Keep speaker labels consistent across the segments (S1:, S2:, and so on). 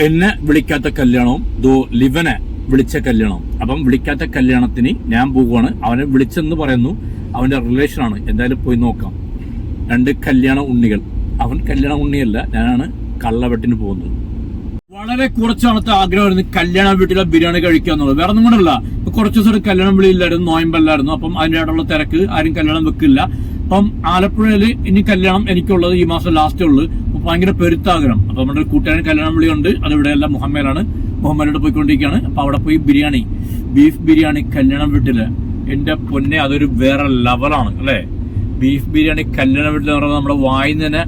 S1: എന്നെ വിളിക്കാത്ത കല്യാണവും ദോ ലിവനെ വിളിച്ച കല്യാണം അപ്പം വിളിക്കാത്ത കല്യാണത്തിന് ഞാൻ പോവുകയാണ്. അവനെ വിളിച്ചെന്ന് പറയുന്നു. അവന്റെ ആണ്. എന്തായാലും പോയി നോക്കാം. രണ്ട് കല്യാണ ഉണ്ണികൾ. അവൻ കല്യാണ ഉണ്ണിയല്ല. ഞാനാണ് കള്ളവെട്ടിന് പോകുന്നത്. വളരെ കുറച്ച് നാളത്തെ ആഗ്രഹമായിരുന്നു കല്യാണ വീട്ടിലെ ബിരിയാണി കഴിക്കുക എന്നുള്ളത്. വേറെ ഒന്നും കൊണ്ടല്ല. കുറച്ച് ദിവസം കല്യാണം വിളിയില്ലായിരുന്നു നോയമ്പല്ലായിരുന്നു. അപ്പം അതിന്റെ ഇടയുള്ള തിരക്ക് ആരും കല്യാണം വെക്കില്ല. അപ്പം ആലപ്പുഴയിൽ ഇനി കല്യാണം എനിക്കുള്ളത് ഈ മാസം ലാസ്റ്റേ ഉള്ളൂ. ഭയങ്കര പെരുത്താഗ്രഹം. അപ്പൊ നമ്മുടെ കൂട്ടുകാരൻ കല്യാണം വിളിയുണ്ട്. അത് എല്ലാം മുഹമ്മയിലാണ് മുഹമ്മദിനോട് പോയിക്കൊണ്ടിരിക്കുകയാണ്. അപ്പൊ അവിടെ പോയി ബിരിയാണി. ബീഫ് ബിരിയാണി കല്യാണം വീട്ടിൽ. എന്റെ പൊന്നെ അതൊരു വേറെ ലെവലാണ് അല്ലേ? ബീഫ് ബിരിയാണി കല്യാണ വീട്ടിൽ എന്ന് പറയുന്നത് നമ്മുടെ വായിൽ തന്നെ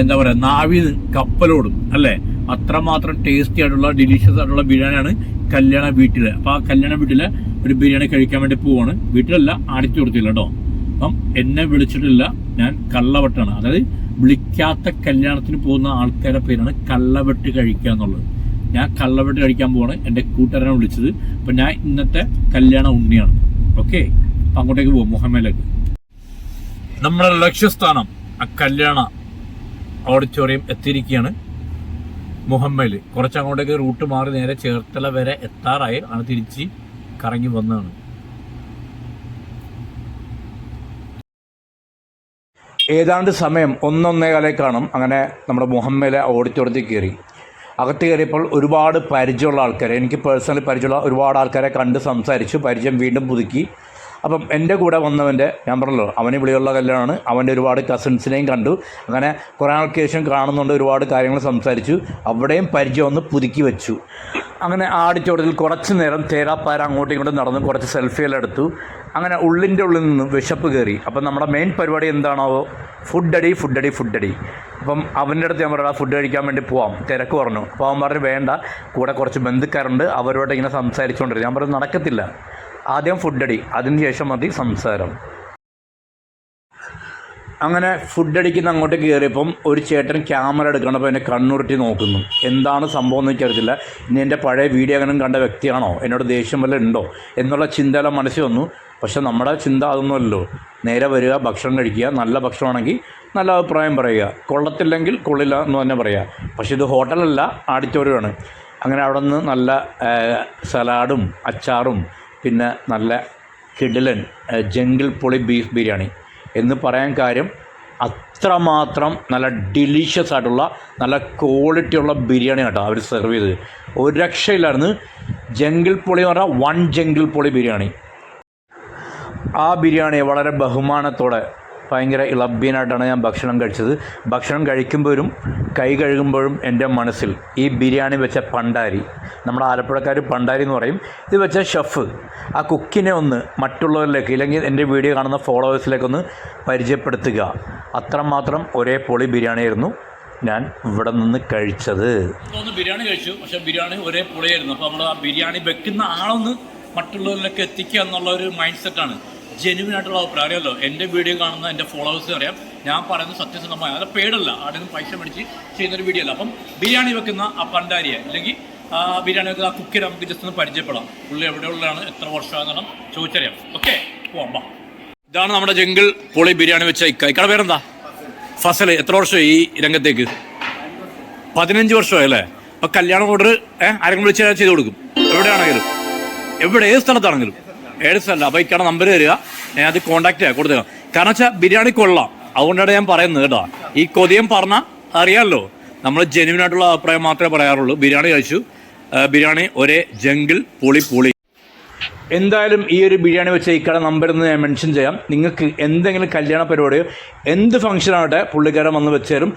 S1: എന്താ പറയാ നാവി കപ്പലോടും അല്ലേ? അത്രമാത്രം ടേസ്റ്റി ആയിട്ടുള്ള ഡിലീഷ്യസ് ആയിട്ടുള്ള ബിരിയാണിയാണ് കല്യാണ വീട്ടിൽ. അപ്പൊ ആ കല്യാണ വീട്ടിൽ ഒരു ബിരിയാണി കഴിക്കാൻ വേണ്ടി പോവാണ്. വീട്ടിലല്ല അടിച്ചു കൊടുത്തില്ല കേട്ടോ. അപ്പം എന്നെ വിളിച്ചിട്ടില്ല. ഞാൻ കള്ളവട്ടാണ്. അതായത് വിളിക്കാത്ത കല്യാണത്തിന് പോകുന്ന ആൾക്കാരുടെ പേരാണ് കള്ളവെട്ട് കഴിക്കുക എന്നുള്ളത്. ഞാൻ കള്ളവെട്ട് കഴിക്കാൻ പോവാണ്. എന്റെ കൂട്ടുകാരനെ വിളിച്ചത്. അപ്പൊ ഞാൻ ഇന്നത്തെ കല്യാണ ഉണ്ണിയാണ്. ഓക്കെ അപ്പൊ അങ്ങോട്ടേക്ക് പോകും മുഹമ്മയിലേക്ക് നമ്മുടെ ലക്ഷ്യസ്ഥാനം ആ കല്യാണ ഓഡിറ്റോറിയം എത്തിയിരിക്കുകയാണ് മുഹമ്മയിൽ കുറച്ച് അങ്ങോട്ടേക്ക് റൂട്ട് മാറി നേരെ ചേർത്തല വരെ എത്താറായി. ആണ് തിരിച്ച് കറങ്ങി വന്നതാണ്. ഏതാണ്ട് സമയം ഒന്നൊന്നേ കാലേ കാണും. അങ്ങനെ നമ്മുടെ മുഹമ്മയിലെ ഓഡിറ്റോറിയത്തിൽ കയറി. അകത്ത് കയറിയപ്പോൾ ഒരുപാട് പരിചയമുള്ള ആൾക്കാരെ എനിക്ക് പേഴ്സണലി പരിചയമുള്ള ഒരുപാട് ആൾക്കാരെ കണ്ട് സംസാരിച്ചു പരിചയം വീണ്ടും പുതുക്കി. അപ്പം എന്റെ കൂടെ വന്നവന്റെ ഞാൻ പറഞ്ഞല്ലോ അവന് വിളിയുള്ള കല്യാണമാണ്. അവന്റെ ഒരുപാട് കസിൻസിനെയും കണ്ടു. അങ്ങനെ കുറേ ആൾക്ക് കാണുന്നുണ്ട് ഒരുപാട് കാര്യങ്ങൾ സംസാരിച്ചു. അവിടെയും പരിചയം ഒന്ന് പുതുക്കി വെച്ചു. അങ്ങനെ ആടിച്ചോടത്തിൽ കുറച്ച് നേരം തേരാപ്പാര അങ്ങോട്ടും ഇങ്ങോട്ടും നടന്ന് കുറച്ച് സെൽഫിയെല്ലാം എടുത്തു. അങ്ങനെ ഉള്ളിന്റെ ഉള്ളിൽ നിന്ന് വിശപ്പ് കയറി. അപ്പം നമ്മുടെ മെയിൻ പരിപാടി എന്താണോ അടി ഫുഡ് അടി അപ്പം അവന്റെ അടുത്ത് ഞാൻ പറയാം ഫുഡ് കഴിക്കാൻ വേണ്ടി പോവാം. തിരക്ക് പറഞ്ഞു അപ്പോൾ അവൻ പറഞ്ഞു വേണ്ട കൂടെ കുറച്ച് ബന്ധുക്കാരുണ്ട് അവരോട് ഇങ്ങനെ സംസാരിച്ചുകൊണ്ടിരുന്നു ഞാൻ പറഞ്ഞു നടക്കത്തില്ല. ആദ്യം ഫുഡ് അടി അതിന് ശേഷം മതി സംസാരം. അങ്ങനെ ഫുഡ് അടിക്കുന്ന അങ്ങോട്ട് കയറിയപ്പം ഒരു ചേട്ടൻ ക്യാമറ എടുക്കണപ്പോൾ എന്നെ കണ്ണുരുട്ടി നോക്കുന്നു. എന്താണ് സംഭവം എന്ന് എനിക്കറിയത്തില്ല. ഇനി എന്റെ പഴയ വീഡിയോ അങ്ങനെ കണ്ട വ്യക്തിയാണോ? എന്നോട് ദേഷ്യം വല്ല ഉണ്ടോ? എന്നുള്ള ചിന്തയെല്ലാം മനസ്സിൽ വന്നു. പക്ഷെ നമ്മുടെ ചിന്ത അതൊന്നുമല്ലോ നേരെ വരിക ഭക്ഷണം കഴിക്കുക നല്ല ഭക്ഷണമാണെങ്കിൽ നല്ല അഭിപ്രായം പറയുക. കൊള്ളത്തില്ലെങ്കിൽ കൊള്ളില്ല എന്ന് തന്നെ പറയുക. പക്ഷെ ഇത് ഹോട്ടലല്ല ആഡിറ്റോറിയമാണ്. അങ്ങനെ അവിടെ നിന്ന് നല്ല സലാഡും അച്ചാറും പിന്നെ നല്ല കിഡിലൻ ആ, ജംഗിൾ പൊളി ബീഫ് ബിരിയാണി. എന്ന് പറയാൻ കാര്യം അത്രമാത്രം നല്ല ഡിലീഷ്യസ് ആയിട്ടുള്ള നല്ല ക്വാളിറ്റി ഉള്ള ബിരിയാണി കേട്ടോ അവർ സെർവ് ചെയ്തത്. ഒരു രക്ഷയില്ലായിരുന്നു. ജംഗിൾ പൊളി എന്ന് പറഞ്ഞാൽ വൺ ജംഗിൾ പൊളി ബിരിയാണി. ആ ബിരിയാണി വളരെ ബഹുമാനത്തോടെ ഭയങ്കര ഇളബ്യനായിട്ടാണ് ഞാൻ ഭക്ഷണം കഴിച്ചത്. ഭക്ഷണം കഴിക്കുമ്പോഴും കൈ കഴുകുമ്പോഴും എന്റെ മനസ്സിൽ ഈ ബിരിയാണി വെച്ച പണ്ടാരി നമ്മുടെ ആലപ്പുഴക്കാർ പണ്ടാരി എന്ന് പറയും ഇത് വെച്ച ഷെഫ് ആ കുക്കിനെ ഒന്ന് മറ്റുള്ളവരിലേക്ക് ഇല്ലെങ്കിൽ എന്റെ വീഡിയോ കാണുന്ന ഫോളോവേഴ്സിലേക്കൊന്ന് പരിചയപ്പെടുത്തുക. അത്രമാത്രം ഒരേ പൊളി ബിരിയാണിയായിരുന്നു ഞാൻ ഇവിടെ നിന്ന് കഴിച്ചത്. ബിരിയാണി കഴിച്ചു പക്ഷേ ബിരിയാണി ഒരേ പൊളിയായിരുന്നു. അപ്പോൾ നമ്മൾ ആ ബിരിയാണി വെക്കുന്ന ആളൊന്ന് മറ്റുള്ളവരിലേക്ക് എത്തിക്കുക എന്നുള്ള ഒരു മൈൻഡ് സെറ്റാണ് ജെനുവിൻ ആയിട്ടുള്ള അഭിപ്രായമല്ലോ. എന്റെ വീഡിയോ കാണുന്ന എന്റെ ഫോളോവേഴ്സിന് അറിയാം. ഞാൻ പറയുന്നത് സത്യസന്ധമായ അത് പേടല്ല. അവിടെ പൈസ മേടിച്ച് ചെയ്യുന്നൊരു വീഡിയോ അല്ല. അപ്പം ബിരിയാണി വെക്കുന്ന ആ പണ്ടാരിയെ അല്ലെങ്കിൽ ബിരിയാണി വെക്കുന്ന ആ കുക്കിനെ നമുക്ക് ജസ്റ്റ് ഒന്ന് പരിചയപ്പെടാം. പുള്ളി എവിടെയുള്ളതാണ് എത്ര വർഷമാണെന്നാണ് ചോദിച്ചറിയാം. ഓക്കെ പോവാം. ഇതാണ് നമ്മുടെ ജംഗിൾ പൊളി ബിരിയാണി വെച്ച ഇക്ക ഇക്കടെ പേരെന്താ? ഫസൽ. എത്ര വർഷമായി ഈ രംഗത്തേക്ക്? പതിനഞ്ച് വർഷമായി അല്ലേ? അപ്പൊ കല്യാണം ഓർഡർ ഏഹ് ആരെങ്കിലും വിളിച്ചാൽ ചെയ്ത് കൊടുക്കും. എവിടെയാണെങ്കിലും? എവിടെ? ഏത് സ്ഥലത്താണെങ്കിലും? ഏത് അല്ല അപ്പൊ ഇക്കടെ നമ്പർ തരിക. ഞാൻ അത് കോൺടാക്ട് ചെയ്യാം. കൊടുത്തു കാരണം വെച്ചാൽ ബിരിയാണി കൊള്ളാം. അതുകൊണ്ടാണ് ഞാൻ പറയുന്നത് കേട്ടോ. ഈ കൊതിയം പറഞ്ഞാൽ അറിയാമല്ലോ നമ്മൾ ജെനുവിൻ ആയിട്ടുള്ള അഭിപ്രായം മാത്രമേ പറയാറുള്ളൂ. ബിരിയാണി കഴിച്ചു. ബിരിയാണി ഒരേ ജംഗിൾ പൊളി പൊളി. എന്തായാലും ഈ ഒരു ബിരിയാണി വെച്ച ഇക്കട നമ്പർ എന്ന് ഞാൻ മെൻഷൻ ചെയ്യാം. നിങ്ങൾക്ക് എന്തെങ്കിലും കല്യാണ പരിപാടിയോ എന്ത് ഫംഗ്ഷൻ ആവട്ടെ പുള്ളിക്കാരൻ വന്ന് വെച്ച് തരും.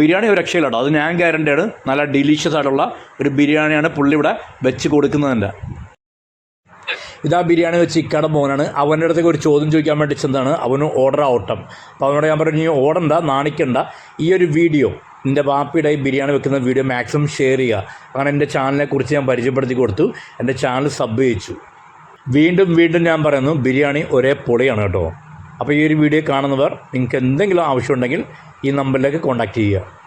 S1: ബിരിയാണി ഒരു രക്ഷയില്ലാട്ടോ അത് ഞാൻ ഗ്യാരണ്ടിയാണ് നല്ല ഡിലീഷ്യസ് ആയിട്ടുള്ള ഒരു ബിരിയാണിയാണ് പുള്ളി ഇവിടെ വെച്ച് കൊടുക്കുന്നതിന്റെ. ഇതാ ബിരിയാണി വെച്ച് ഇക്കാടെ മോനാണ്. അവന്റെ അടുത്തേക്ക് ഒരു ചോദ്യം ചോദിക്കാൻ വേണ്ടി ചെന്നാണ് അവന് ഓർഡർ ഔട്ടം. അപ്പോൾ അവനോട് ഞാൻ പറഞ്ഞു നീ ഓടണ്ട നാണിക്കണ്ട. ഈ ഒരു വീഡിയോ എന്റെ വാപ്പിയുടെ ബിരിയാണി വെക്കുന്ന വീഡിയോ മാക്സിമം ഷെയർ ചെയ്യുക. അങ്ങനെ എന്റെ ചാനലിനെ കുറിച്ച് ഞാൻ പരിചയപ്പെടുത്തി കൊടുത്തു. എന്റെ ചാനൽ സബ് ചെയ്യിച്ചു. വീണ്ടും വീണ്ടും ഞാൻ പറയുന്നു ബിരിയാണി ഒരേ പൊളിയാണ് കേട്ടോ. അപ്പോൾ ഈ ഒരു വീഡിയോ കാണുന്നവർ നിങ്ങൾക്ക് എന്തെങ്കിലും ആവശ്യമുണ്ടെങ്കിൽ ഈ നമ്പറിലേക്ക് കോൺടാക്റ്റ് ചെയ്യുക.